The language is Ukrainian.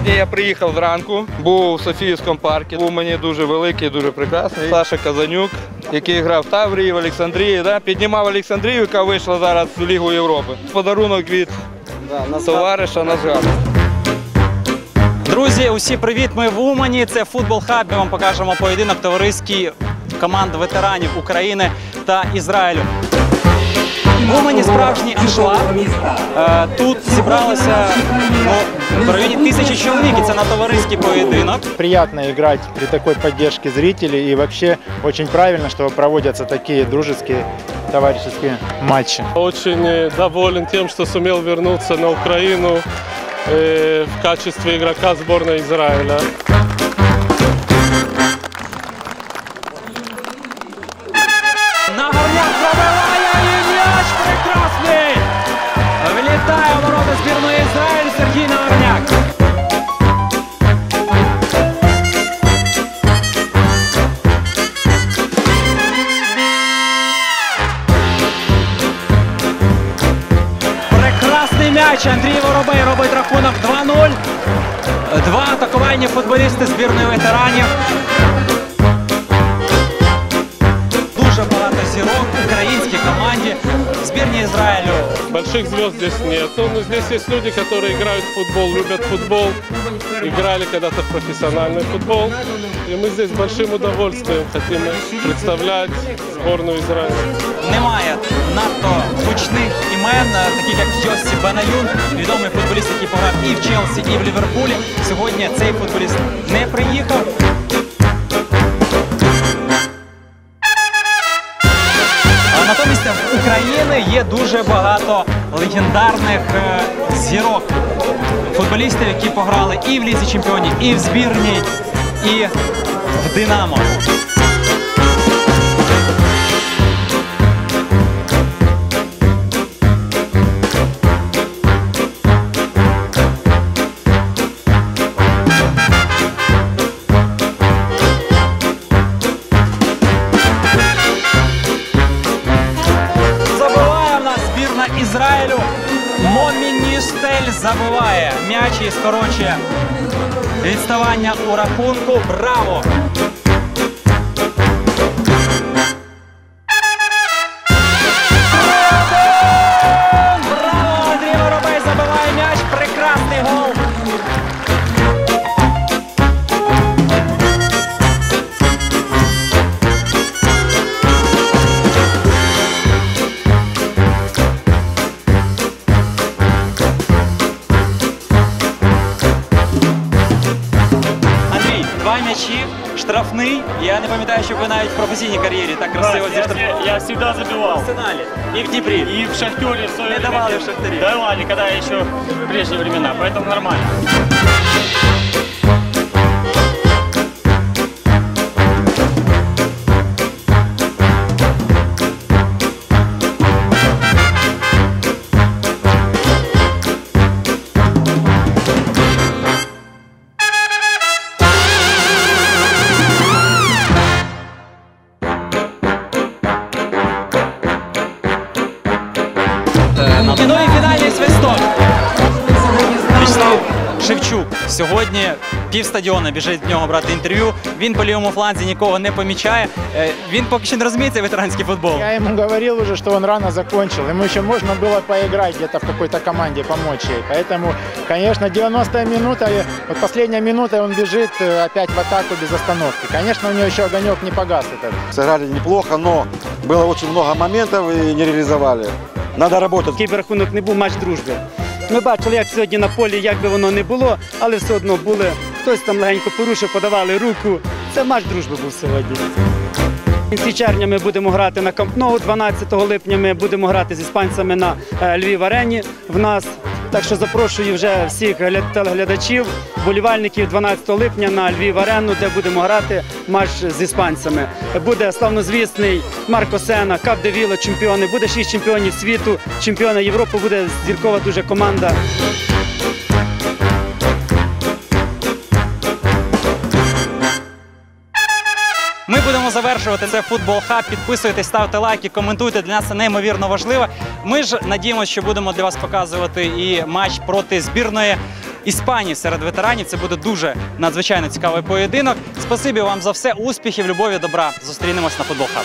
Сьогодні я приїхав зранку, був у Софіївському парку. Був мені дуже великий, дуже прекрасний. Саша Казанюк, який грав в Таврії, в Олександрії. Да? Піднімав Олександрію, яка вийшла зараз в Лігу Європи. Подарунок від товариша на згадку. Друзі, усі привіт! Ми в Умані. Це футбол хаб. Ми вам покажемо поєдинок товариський команд ветеранів України та Ізраїлю. В Умані справжній аншлаг. Е, Тут зібралося ну, в районі тисячі чоловік. І це на товариський поєдинок. Приятно играть при такой поддержке зрителей и вообще очень правильно, что проводятся такие дружеские товарищеские матчи. Очень э, доволен тем, что сумел вернуться на Украину э, в качестве игрока сборной Израиля. Збірної Ізраїлю Сергій Нагорняк. Прекрасний м'яч. Андрій Воробей робить рахунок 2-0. Два атакувальні футболісти збірної ветеранів. команді в збірні Ізраїлю. Больших звезд здесь нет, но здесь есть люди, которые играют в футбол, любят футбол, играли когда-то в профессиональный футбол. И мы здесь с большим удовольствием хотим представлять сборную Израиля. Немає надто гучних імен, е, таких як Йосі Бенаюн, відомий футболіст, який пограв і в Челсі, і в Ліверпулі. Сьогодні цей футболіст не приїхав. А натомість в України є дуже багато легендарних е, зірок футболістів, які пограли і в Лізі Чемпіонів, і в збірній, і в Динамо. В Ізраїлю. Моміністель забиває м'яч і скорочує відставання у рахунку. Браво! Браво! Андрій Воробей забиває м'яч. Прекрасний гол. Андрій, два м'ячі, штрафний. Я не пам'ятаю, щоб ви навіть в професійній кар'єрі так красиво зі зіштрафували. я, я всегда В забивал. арсеналі і в Дніпрі. И в Шахтере в свое Не давали в «Шахтаре». Давали, когда еще в прежние времена, поэтому нормально. Шевчук сьогодні пів стадіона біжить в нього брати інтерв'ю. Він по лівому фланзі нікого не помічає. Е, Він поки що не розуміє цей ветеранський футбол. Я ему говорил уже, что он рано закончил. Ему еще можно было поиграть где-то в какой-то команде, помочь ей. Поэтому, конечно, 90-я минута, и вот последняя минута, и он бежит э, опять в атаку без остановки. Конечно, у него еще огонек не погас этот. Сыграли неплохо, но было очень много моментов и не реализовали. Надо работать. Який би рахунок не був матч дружби. Ми бачили, як сьогодні на полі, як би воно не було, але все одно були. Хтось там легенько порушив, подавали руку. Це матч дружби був сьогодні. В кінці червня ми будемо грати на кампногу 12 липня ми будемо грати з іспанцями на е, Львів арені в нас. Так що запрошую вже всіх телеглядачів, болівальників 12 липня на Львів арену, де будемо грати матч з іспанцями. Буде славнозвісний Марко Сена, Кап де Віло, чемпіони. Буде шість чемпіонів світу, чемпіона Європи. Буде зіркова дуже команда. Завершувати це футбол хаб. Підписуйтесь, ставте лайки, коментуйте. Для нас це неймовірно важливо. Ми ж надіємося, що будемо для вас показувати і матч проти збірної Іспанії серед ветеранів. Це буде дуже надзвичайно цікавий поєдинок. Спасибі вам за все. Успіхів, любові, добра. Зустрінемось на футбол хаб.